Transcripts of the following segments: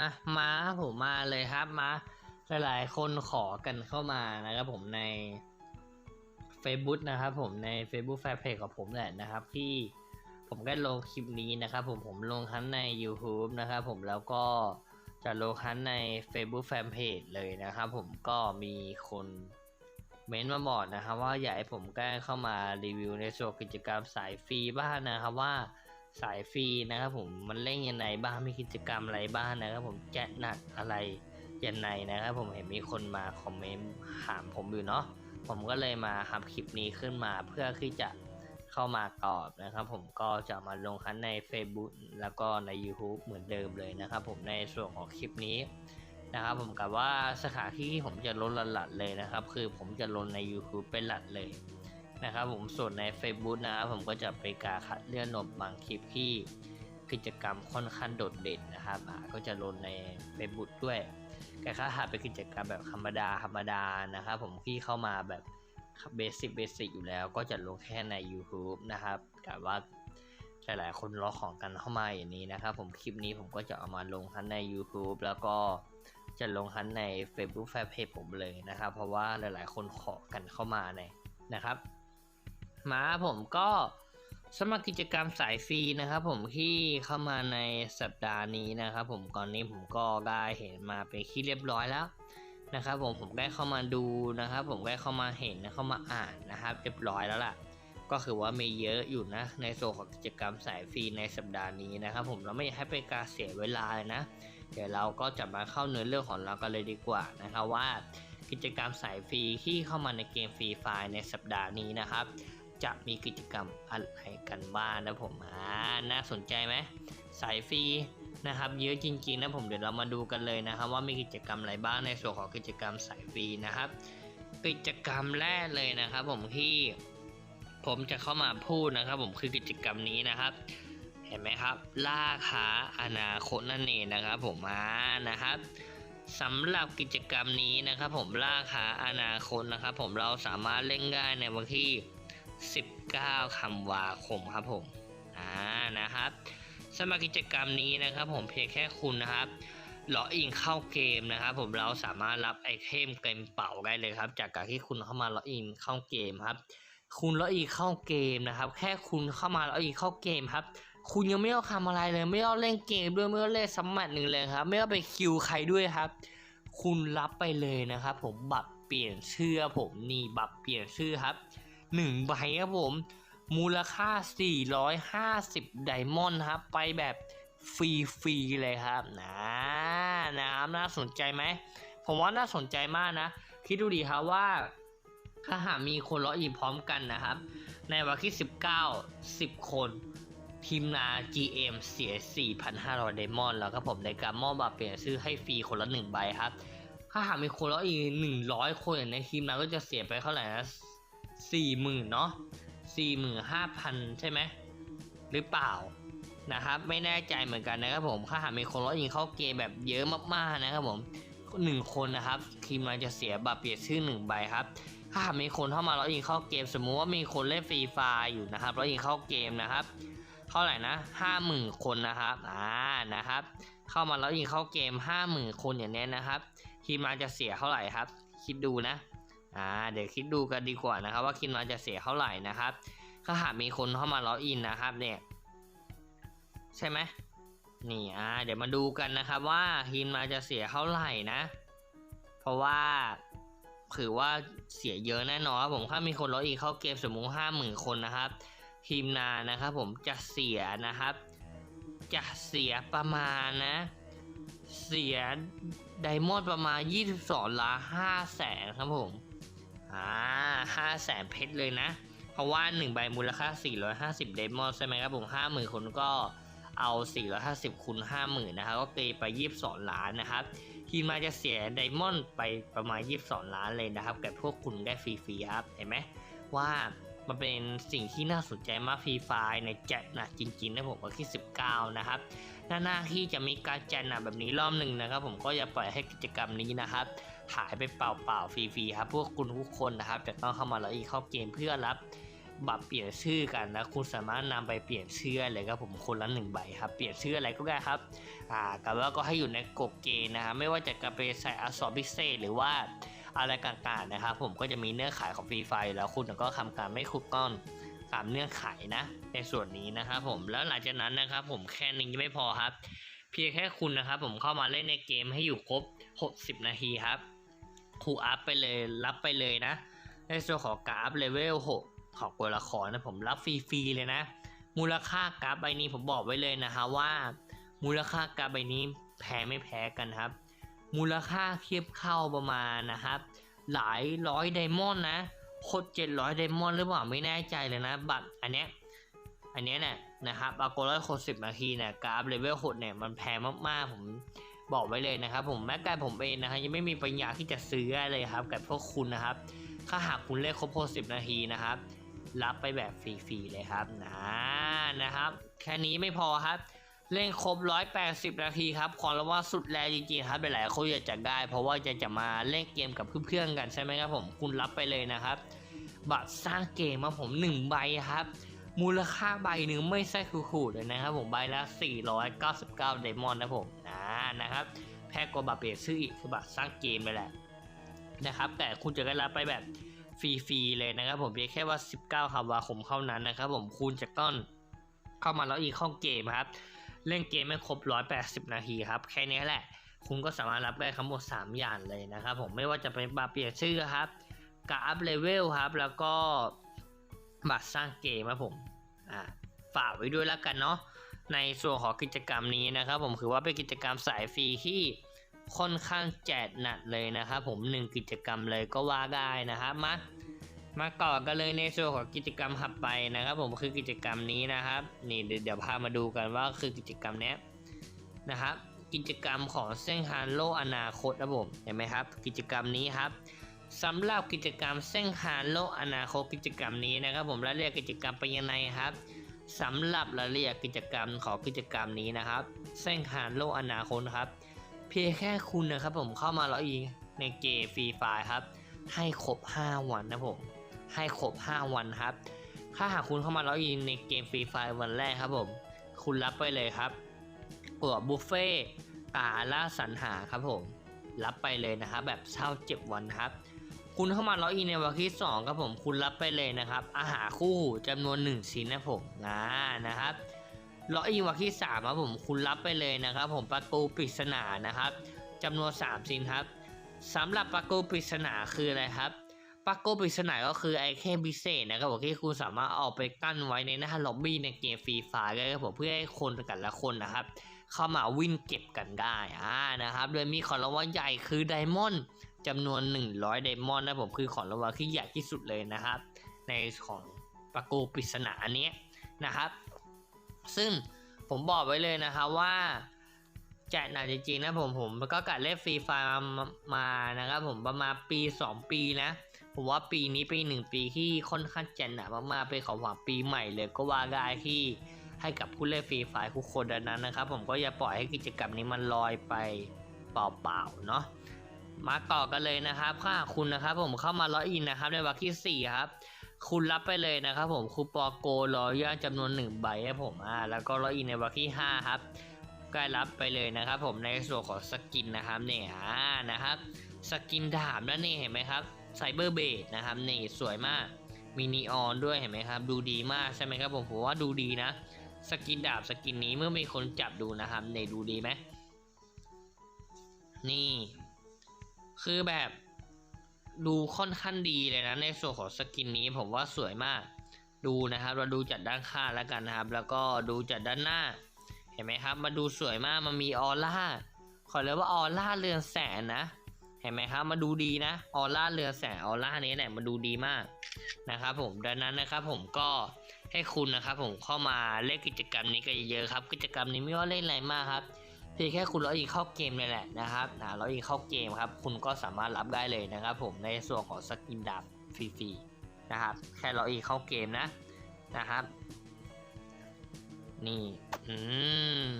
อะมาผมมาเลยครับมาหลายๆ คนขอกันเข้ามานะครับผมใน Facebook นะครับผมใน Facebook Fanpage ของผมแหละนะครับ ที่ผมก็ลงคลิปนี้นะครับผมผมลงทั้งใน YouTube นะครับผมแล้วก็จะลงทั้งใน Facebook Fanpage เลยนะครับผมก็มีคนเม้นต์มาบอกนะครับ ว่าอยากให้ผมแกล้งเข้ามารีวิวในส่วนกิจกรรมสายฟรีบ้างนะครับว่า สายฟรีนะครับผมมันเล่นยังไงบ้างมีกิจกรรมอะไรบ้างนะครับผมแจะหนักอะไรยังไงนะครับผมเห็นมีคนมาคอมเมนต์ถามผมอยู่เนาะผมก็เลยมาทำคลิปนี้ขึ้นมาเพื่อที่จะเข้ามาตอบนะครับ ผมก็จะมาลงคันใน Facebook แล้วก็ใน YouTube เหมือนเดิมเลยนะครับผมในส่วนของคลิปนี้นะครับผมกับว่าสถานที่ที่ผมจะลดหลัดเลยนะครับ คือผมจะลงใน YouTube เป็นหลัดเลย นะครับผมส่วนใน Facebook นะครับผมก็จะไปการคัดเลื่อนนบบางคลิปที่กิจกรรมค่อนข้างโดดเด่นนะครับอ่าก็จะลงใน Facebook ด้วยแต่ถ้าหากเป็นกิจกรรมแบบธรรมดาธรรมดานะครับผมที่เข้ามาแบบเบสิกเบสิกอยู่แล้วก็จะลงแค่ใน YouTube นะครับแต่ว่าหลายๆ คนรอของกันเข้ามาอย่างนี้นะครับ ผมคลิปนี้ผมก็จะเอามาลงทั้งใน YouTube แล้วก็จะลงทั้งใน Facebook Fanpage ผมเลยนะครับ เพราะว่าหลายๆ คนขอกันเข้ามาในนะครับ มาผมก็สมัครกิจกรรมสายฟรีนะครับผมที่เข้ามาในสัปดาห์นี้นะครับผมก่อนนี้ผมก็ได้เห็นมาเป็นที่เรียบร้อยแล้วนะครับผมผมได้เข้ามาดูนะครับ ผมได้เข้ามาเห็นเข้ามาอ่านนะครับ เรียบร้อยแล้วล่ะ ก็คือว่ามีเยอะอยู่นะ ในส่วนของกิจกรรมสายฟรีในสัปดาห์นี้นะครับ ผมเราไม่อยากให้เป็นการเสียเวลาเลยนะ เดี๋ยวเราก็จะมาเข้าเนื้อเรื่องของเรากันเลยดีกว่านะครับว่ากิจกรรมสายฟรีที่เข้ามาในเกมฟรีไฟในสัปดาห์นี้นะครับ จะมีกิจกรรมอะไรกันบ้างนะผมอ่าน่าสนใจไหมสายฟรีนะครับเยอะจริงๆนะผมเดี๋ยวเรามาดูกันเลยนะครับ ว่ามีกิจกรรมอะไรบ้างในส่วนของกิจกรรมสายฟรีนะครับ กิจกรรมแรกเลยนะครับ ผมที่ผมจะเข้ามาพูดนะครับ ผมคือกิจกรรมนี้นะครับ เห็นไหมครับล่าค้าอนาคตนั่นเองนะครับ ผมมานะครับสำหรับกิจกรรมนี้นะครับ ผมล่าค้าอนาคตนะครับ ผมเราสามารถเล่นได้ในวันที่ 19คำวาคมครับผมอ่านะครับสำหรับกิจกรรมนี้นะครับ ผมเพียงแค่คุณนะครับล็ออินเข้าเกมนะครับ ผมเราสามารถรับไอเทมเกมเป่าได้เลยครับ จากการที่คุณเข้ามาล็ออินเข้าเกมครับ คุณล็ออินเข้าเกมนะครับ แค่คุณเข้ามาล็ออินเข้าเกมครับ คุณยังไม่ต้องทำอะไรเลย ไม่ต้องเล่นเกมด้วยไม่ต้องเล่นสมัครหนึ่งเลยครับ ไม่ต้องไปคิวใครด้วยครับ คุณรับไปเลยนะครับ ผมบัตรเปลี่ยนชื่อผมนี่บัตรเปลี่ยนชื่อครับ หนึ่งใบครับผม มูลค่า 450 ไดมอนด์ครับ ไปแบบฟรีๆเลยครับนะนะครับน่าสนใจไหม ผมว่าน่าสนใจมากนะ คิดดูดีครับว่าถ้าหากมีคนร้อยอีพร้อมกันนะครับ ในวันที่ 19 10 คนทีมนา GM เสีย 4,500 ไดมอนด์แล้วครับผมในการมอบบัตรเปลี่ยนชื่อให้ฟรีคนละ 1 ใบครับ ถ้าหากมีคนร้อยอีก 100 คนอย่างในทีมนาก็จะเสียไปเท่าไหร่นะ สี่หมื่นเนาะสี่หมื่นห้าพันใช่ไหมหรือเปล่านะครับ ไม่แน่ใจเหมือนกันนะครับผมถ้าหากมีคนร้อยิงเข้าเกมแบบเยอะมากๆนะครับผมหนึ่งคนนะครับทีมเราจะเสียบัตรเปลี่ยนชื่อหนึ่งใบครับ ถ้าหากมีคนเข้ามาร้อยิงเข้าเกม สมมุติว่ามีคนเล่นฟรีไฟอยู่นะครับร้อยิงเข้าเกมนะครับเท่าไหร่นะห้าหมื่นคนนะครับอ่านะครับ เข้ามาแล้วยิงเข้าเกมห้าหมื่นคนอย่างนี้นะครับ ทีมเราจะเสียเท่าไหร่ครับ คิดดูนะ อ่าเดี๋ยวคิดดูกันดีกว่านะครับ ว่าคิดมาจะเสียเท่าไหร่นะครับถ้าหากมีคนเข้ามาล็อกอินนะครับเนี่ยใช่ไหมนี่อ่าเดี๋ยวมาดูกันนะครับว่าทีมมาจะเสียเท่าไหร่นะ เพราะว่าถือว่าเสียเยอะแน่นอนครับผมถ้ามีคนล็อกอินเข้าเกมสมมุติห้าหมื่นคนนะครับทีมนานะครับผมจะเสียนะครับ จะเสียประมาณนะ เสียไดมอนด์ประมาณ 22ล้าน5แสนครับผม อ่าห้าแสนเพชรเลยนะ เพราะว่า 1 ใบมูลค่า 450 เดมอนใช่ไหมครับผม50,000คนก็เอา 450คูณ50,000นะครับก็เกยไป 22 ล้านนะครับ ทีมมาจะเสียไดมอนด์ไปประมาณ 22 ล้านเลยนะครับกับพวกคุณได้ฟรีๆครับ เห็นไหมว่ามันเป็นสิ่งที่น่าสนใจมากฟรีไฟในแจ็คนะจริงๆนะผมวันที่ 19 นะครับ หน้าที่จะมีการแจกหนะแบบนี้รอบหนึ่งนะครับ ผมก็อย่าปล่อยให้กิจกรรมนี้นะครับ หายไปเปล่าๆฟรีๆครับพวกคุณทุกคนนะครับ จะต้องเข้ามาแล้วอีกเข้าเกมเพื่อรับบัตรเปลี่ยนชื่อกันนะคุณสามารถนำไปเปลี่ยนชื่อเลยครับผมคนละหนึ่งใบครับเปลี่ยนชื่ออะไรก็ได้ครับอ่ากับว่าก็ให้อยู่ในกฎเกณฑ์นะครับไม่ว่าจะกระเปใส่อักษรพิเศษหรือว่าอะไรต่างๆนะครับผมก็จะมีเนื้อขายของฟรีไฟแล้วคุณก็ทำการไม่คุกก้อนตามเนื้อขายนะ ในส่วนนี้นะครับผมแล้วหลังจากนั้นนะครับผมแค่นี้ยังไม่พอครับ เพียงแค่คุณนะครับผมเข้ามาเล่นในเกมให้อยู่ครบ 60 นาทีครับ ครูอัพไปเลยรับไปเลยนะ ในส่วนของกราฟเลเวล6ของตัวละครนะผมรับฟรีๆเลยนะ มูลค่ากราฟใบนี้ผมบอกไว้เลยนะฮะว่า มูลค่ากราฟใบนี้แพ้ไม่แพ้กันครับ มูลค่าเทียบเข้าประมาณนะครับ หลายร้อยไดมอนด์นะโคตรเจ็ดร้อยไดมอนด์หรือเปล่าไม่แน่ใจเลยนะบัตรอันเนี้ยอันเนี้ยเนี่ยนะครับอาโกร้อยคนสิบนาทีเนี่ยกราฟเลเวลหดเนี่ยมันแพงมากๆผม บอกไว้เลยนะครับ ผมแม้แต่ผมเองนะครับยังไม่มีปัญญาที่จะซื้อเลยครับกับพวกคุณนะครับ ถ้าหากคุณเล่นครบ60 นาทีนะครับ รับไปแบบฟรีๆเลยครับนะนะครับ แค่นี้ไม่พอครับ เล่นครบ 180 นาทีครับขอรับว่าสุดแรงจริงๆครับหลายๆคนอยากจะได้ เพราะว่าจะจะมาเล่นเกมกับเพื่อนๆกันใช่ไหมครับผมคุณรับไปเลยนะครับ บัตรสร้างเกมมาผม1ใบครับ มูลค่าใบหนึ่งไม่ใช่คูๆเลยนะครับผมใบละ 499 ไดมอนด์นะผมนะนะครับ แพงกว่าบัตรเปลี่ยนชื่ออีกคือบัตรสร้างเกมไปแหละนะครับ แต่คุณจะได้รับไปแบบฟรีๆเลยนะครับผมเพียงแค่ว่า 19ธันวาคมเท่านั้นนะครับผมคุณจะต้องเข้ามาแล้วอีกเข้าเกมครับ เล่นเกมไม่ครบ 180 นาทีครับ แค่นี้แหละ คุณก็สามารถรับได้ทั้งหมด 3 อย่างเลยนะครับผมไม่ว่าจะเป็นบัตรเปลี่ยนชื่อครับการาฟเลเวลครับ แล้วก็บัตรสร้างเกมครับผม อ่าฝากไว้ด้วยแล้วกันเนาะในส่วนของกิจกรรมนี้นะครับ ผมคือว่าเป็นกิจกรรมสายฟรีที่ค่อนข้างแจกหนักเลยนะครับผมหนึ่งกิจกรรมเลยก็ว่าได้นะครับมามาต่อกันเลยในส่วนของกิจกรรมถัดไปนะครับ ผมคือกิจกรรมนี้นะครับ นี่เดี๋ยวพามาดูกันว่าคือกิจกรรมนี้นะครับ กิจกรรมของเส้นทางโลกอนาคตนะผมเห็นไหมครับ กิจกรรมนี้ครับ สำหรับกิจกรรมเส้นทางโลกอนาคตกิจกรรมนี้นะครับ ผมรายละเอียดกิจกรรมเป็นยังไงครับสำหรับรายละเอียดกิจกรรมของกิจกรรมนี้นะครับเส้นทางโลกอนาคตครับ เพียงแค่คุณนะครับผมเข้ามาล็อกอินในเกมฟรีไฟครับ ให้ครบ 5 วันนะผมให้ครบ 5 วันครับ ถ้าหากคุณเข้ามาล็อกอินในเกมฟรีไฟวันแรกครับผมคุณรับไปเลยครับตัวบุฟเฟ่ตาล่าสรรหาครับผมรับไปเลยนะครับแบบเช่าเจ็บวันครับ คุณเข้ามาล็อกอินในวันที่2ครับผมคุณรับไปเลยนะครับ อาหารคู่หูจำนวน 1 ชิ้นนะผมนะนะครับล็อกอินวันที่3ครับผมคุณรับไปเลยนะครับ ผมประตูปริศนานะครับจำนวน 3 ชิ้นครับสำหรับประตูปริศนาคืออะไรครับประตูปริศนาก็คือไอเทมพิเศษนะครับผมที่คุณสามารถเอาไปกั้นไว้ในหน้าล็อบบี้ในเกมฟรีไฟล์ได้ครับผมเพื่อให้คนแต่ละคนนะครับ เข้ามาวิ่งเก็บกันได้อ่านะครับ โดยมีของรางวัลใหญ่คือไดมอนด์ จำนวน 100ไดมอนด์นะผมคือของรางวัลที่ใหญ่ที่สุดเลยนะครับ ในของประตูปริศนาอันนี้นะครับ ซึ่งผมบอกไว้เลยนะครับว่าแจกหนักจริงๆนะผมผมก็กัดเล่นฟรีไฟมามานะครับผมประมาณปี 2 ปีนะ ผมว่าปีนี้ปีหนึ่งปีที่ค่อนข้างแจกหนักมากๆเป็นของขวัญปีใหม่เลยก็ว่าได้ที่ให้กับผู้เล่นฟรีไฟล์ทุกคนดังนั้นนะครับ ผมก็อย่าปล่อยให้กิจกรรมนี้มันลอยไปเปล่าๆเนาะ มาต่อกันเลยนะครับถ้าคุณนะครับ ผมเข้ามาล็อกอินนะครับ ในวันที่4ครับคุณรับไปเลยนะครับ ผมคูปองโกรอย่าจำนวน1ใบให้ผมอ่าแล้วก็ล็อกอินในวันที่5ครับก็รับไปเลยนะครับ ผมในส่วนของสกินนะครับเนี่ยอ่านะครับ สกินดาบนั่นนี่เห็นไหมครับไซเบอร์เบดนะครับนี่สวยมากมีนีออนด้วยเห็นไหมครับ ดูดีมากใช่ไหมครับผมผมว่าดูดีนะ สกินดาบสกินนี้เมื่อมีคนจับดูนะครับเนี่ยดูดีไหมนี่ คือแบบดูค่อนข้างดีเลยนะในส่วนของสกินนี้ผมว่าสวยมาก ดูนะครับ เราดูจากด้านข้างแล้วกันนะครับ แล้วก็ดูจากด้านหน้า เห็นไหมครับ มาดูสวยมากมันมีออร่าขอเรียกว่าออร่าเรืองแสงนะ เห็นไหมครับ มาดูดีนะออร่าเรืองแสงออร่านี้แหละมาดูดีมากนะครับผมดังนั้นนะครับผมก็ให้คุณนะครับผมเข้ามาเล่นกิจกรรมนี้กันเยอะๆครับ กิจกรรมนี้ไม่ว่าเล่นอะไรมากครับ เพียงแค่คุณล็อกอินเข้าเกมเลยแหละนะครับนะล็อกอินเข้าเกมครับ คุณก็สามารถรับได้เลยนะครับ ผมในส่วนของสกินดาบฟรีๆนะครับ แค่ล็อกอินเข้าเกมนะนะครับ นี่ อืม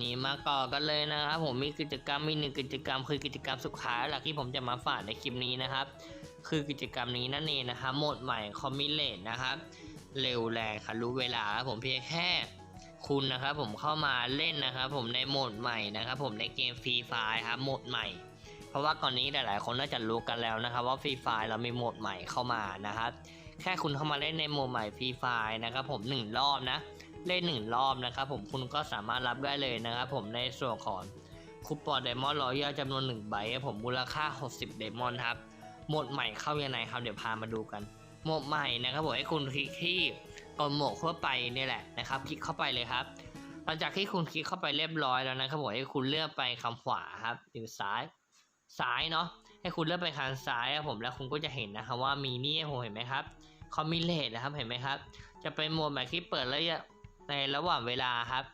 นี่มาก่อกันเลยนะครับ ผมมีกิจกรรมมีหนึ่งกิจกรรมคือกิจกรรมสุดท้ายหลักที่ผมจะมาฝากในคลิปนี้นะครับ คือกิจกรรมนี้นั่นเองนะครับโหมดใหม่คอมมิเลตนะครับ เร็วแรงค่ะรู้เวลาครับผมเพียงแค่ คุณนะครับผมเข้ามาเล่นนะครับผมในโหมดใหม่นะครับผมในเกมฟรีไฟครับโหมดใหม่ เพราะว่าก่อนนี้หลายๆ คนน่าจะรู้กันแล้วนะครับว่าฟรีไฟเรามีโหมดใหม่เข้ามานะครับแค่คุณเข้ามาเล่นในโหมดใหม่ฟรีไฟนะครับผมหนึ่งรอบนะเล่นหนึ่งรอบนะครับผมคุณก็สามารถรับได้เลยนะครับผมในส่วนของคูปองไดมอนด์รอยัลจำนวนหนึ่งใบครับผมมูลค่า 60ไดมอนด์ครับโหมดใหม่เข้ายังไงครับเดี๋ยวพามาดูกันโหมดใหม่นะครับผมให้คุณคลิกที่ กดโหมดทั่วไปนี่แหละนะครับ คลิกเข้าไปเลยครับ หลังจากที่คุณคลิกเข้าไปเรียบร้อยแล้วนะครับผมให้คุณเลือกไปคำขวาครับหรือซ้ายซ้ายเนาะให้คุณเลือกไปทางซ้ายครับผมแล้วคุณก็จะเห็นนะครับว่ามีนี่ให้ผมเห็นไหมครับคอมมิเลตนะครับเห็นไหมครับ จะเป็นโหมดแบบที่เปิดระยะในระหว่างเวลาครับ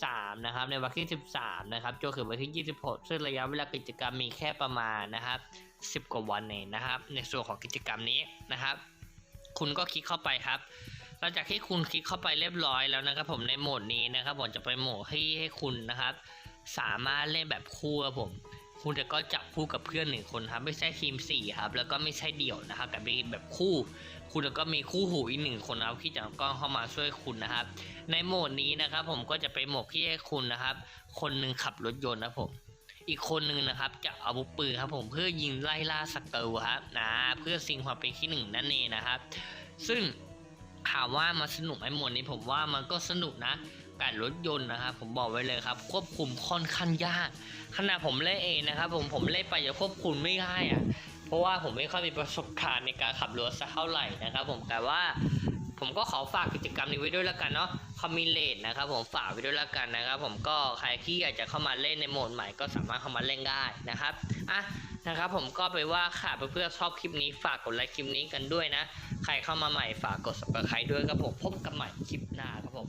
13 นะครับ ในวันที่ 13 นะครับจนถึงวันที่ 26 ซึ่งระยะเวลากิจกรรมมีแค่ประมาณนะครับ 10 กว่าวันเองนะครับ ในส่วนของกิจกรรมนี้นะครับ คุณก็คลิกเข้าไปครับ หลังจากที่คุณคลิกเข้าไปเรียบร้อยแล้วนะครับผมในโหมดนี้นะครับผมจะเป็นโหมดที่ให้คุณนะครับ สามารถเล่นแบบคู่ครับผมคุณจะก็จับคู่กับเพื่อนหนึ่งคนครับ ไม่ใช่ทีมสี่ครับ แล้วก็ไม่ใช่เดี่ยวนะครับแต่เป็นแบบคู่ คุณแล้วก็มีคู่หูอีกหนึ่งคนนะครับที่จะกล้องเข้ามาช่วยคุณนะครับ ในโหมดนี้นะครับ ผมก็จะเป็นโหมดที่ให้คุณนะครับ คนหนึ่งขับรถยนต์นะผมอีกคนหนึ่งนะครับจะเอาอาวุปืนครับผมเพื่อยิงไล่ล่าสเกลครับนะเพื่อซิงความเป็นที่หนึ่งนั่นเองนะครับ ซึ่ง ถามว่ามันสนุกไหมโหมดนี้ผมว่ามันก็สนุกนะการรถยนต์นะครับผมบอกไว้เลยครับ ควบคุมค่อนข้างยากขณะผมเล่นเองนะครับ ผมผมเล่นไปจะควบคุมไม่ได้อะเพราะว่าผมไม่ค่อยมีประสบการณ์ในการขับรถสักเท่าไหร่นะครับ ผมแต่ว่าผมก็ขอฝากกิจกรรมนี้ไว้ด้วยแล้วกันเนาะคอมมิเลตนะครับผมฝากไว้ด้วยแล้วกันนะครับ ผมก็ใครที่อยากจะเข้ามาเล่นในโหมดใหม่ก็สามารถเข้ามาเล่นได้นะครับอะ นะครับผมก็ไปว่าค่ะเพื่อนๆชอบคลิปนี้ฝากกดไลค์คลิปนี้กันด้วยนะ ใครเข้ามาใหม่ฝากกด subscribe ด้วยครับผมพบกันใหม่คลิปหน้าครับผม